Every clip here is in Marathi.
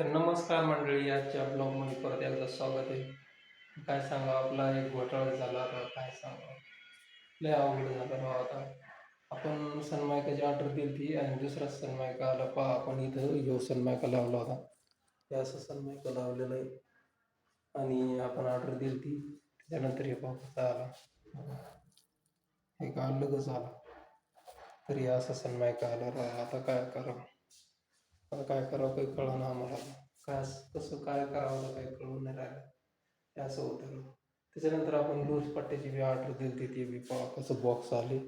तर नमस्कार मंडळी आजच्या ब्लॉगमध्ये परत एकदा स्वागत आहे. काय सांगा आपला एक घोटाळा झाला आता काय सांगा लय अवघड झालं राव आता. आपण सनमायकाची ऑर्डर दिली ती आणि दुसरा सनमायका आला. पहा आपण इथं यो सनमायका लावला होता. हे असं सनमायका लावलेलं आहे. आणि आपण ऑर्डर दिली ती त्याच्यानंतर हे पहा आला. हे का अलगच आला. तरी असा सनमायका आला राव. आता काय करावं? आता काय करावं काही कळलं आम्हाला. काय कसं काय करावं काही कळून नाही राहिलं. हे असं होतं त्याच्यानंतर आपण लूज पट्ट्याची बी ऑर्डर दिली ती ती बी. पहा कसं बॉक्स आले.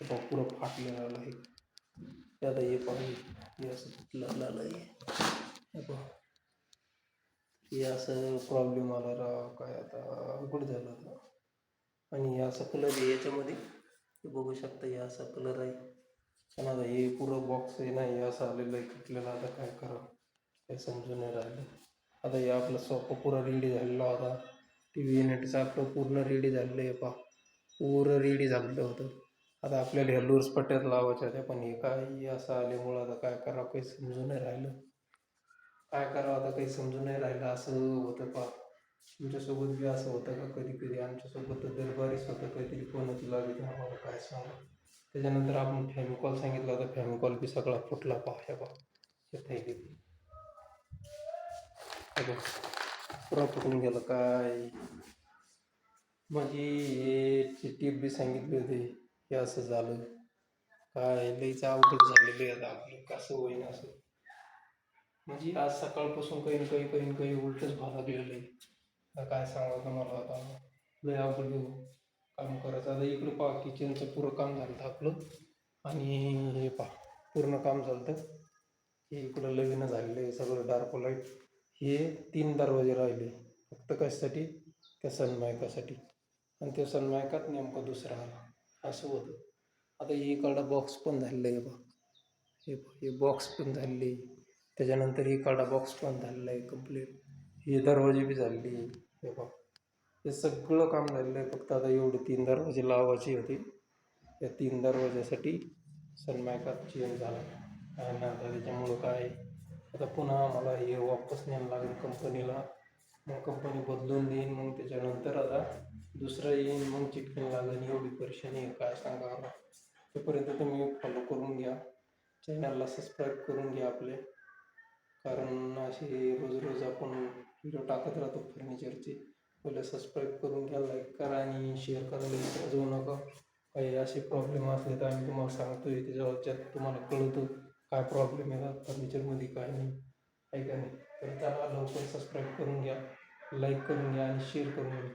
ते पुरं फाटलेलं आलं आहे आता हे पहा हे असं तुटलं आलं आहे हे पहा हे असं प्रॉब्लेम आला राव काय आता अवघड झालं आता. आणि हे असं कलर याच्यामध्ये. बघू शकता हे असा कलर आहे. पण आता हे पुरं बॉक्स हे नाही असं आलेलं आहे तुटलेलं आता काय करावं? हे समजून नाही राहिलं. आता हे आपलं सोफा पुरा रेडी झालेला होता. टी व्ही युनिटचं आपलं पूर्ण रेडी झालेलं आहे पा पुरं रेडी झालेलं होतं. आता आपल्याला ह्या लूर्स पट्ट्यात लावायच्या होत्या पण हे काय असं आल्यामुळं आता काय करावं काही समजून नाही राहिलं. काय करावं आता काही समजून नाही राहिलं. असं होतं पा तुमच्यासोबत बी असं होतं का कधी कधी आमच्यासोबत दरबारीच होतं काहीतरी कोणाच लागेल आम्हाला काय सांगा त्याच्यानंतर आपण फॅमिकॉल सांगितलं होतं. फॅमिकॉल बी सगळा फुटला पहा हे पहा हे पुरा फुटून गेलं काय? माझी हे टीप बी सांगितली होती. हे असं झालं. काय? लईच अवघड झालेली आहे आता आपलं. कसं होईन असं. म्हणजे आज सकाळपासून काही ना काही काही काही उलटच भाग लागलेलं आहे. आता काय सांगावं तुम्हाला आता? लय अवघड घेऊ काम करायचं. आता इकडं पहा किचनचं पुरं काम झालं आपलं. आणि हे पहा पूर्ण काम झालं तर हे इकडं लवीनं झालेलं आहे सगळं डार्क लाइट हे तीन दरवाजे राहिले फक्त कशासाठी? त्या सनमायकासाठी. आणि त्या सनमायकात नेमका दुसरा आला. असं होतं. आता हे इकडं बॉक्स पण झालेलं आहे बा हे हे बॉक्स पण झालेले त्याच्यानंतर हे बॉक्स पण झालेला आहे कंप्लीट हे दरवाजे बी झालेले हे बघ हे सगळं काम झालेलं आहे फक्त आता एवढे तीन दरवाजे लावायचे होते. त्या तीन दरवाजासाठी सनमायकात चेंज झाला. आणि आता त्याच्यामुळं काय? आता पुन्हा आम्हाला हे वापस न्यायला लागेल कंपनीला. मग कंपनी बदलून देईन मग त्याच्यानंतर आता दुसरं येईन मग चिकन लागेल. एवढी परेशानी आहे काय सांगा आता? तोपर्यंत तुम्ही फॉलो करून घ्या. चॅनलला सबस्क्राईब करून घ्या आपले. कारण असे रोज रोज आपण व्हिडिओ टाकत राहतो फर्निचरचे पहिले सबस्क्राईब करून घ्या लाईक करा आणि शेअर करायला जाऊ नका. काही असे प्रॉब्लेम असले तर आम्ही तुम्हाला सांगतो आहे त्याच्यावरच्यात तुम्हाला कळतं काय प्रॉब्लेम येतात फर्निचरमध्ये काय नाही. आहे का नाही? तर त्याला लवकर सबस्क्राईब करून घ्या लाईक करून घ्या आणि शेअर करून घ्या.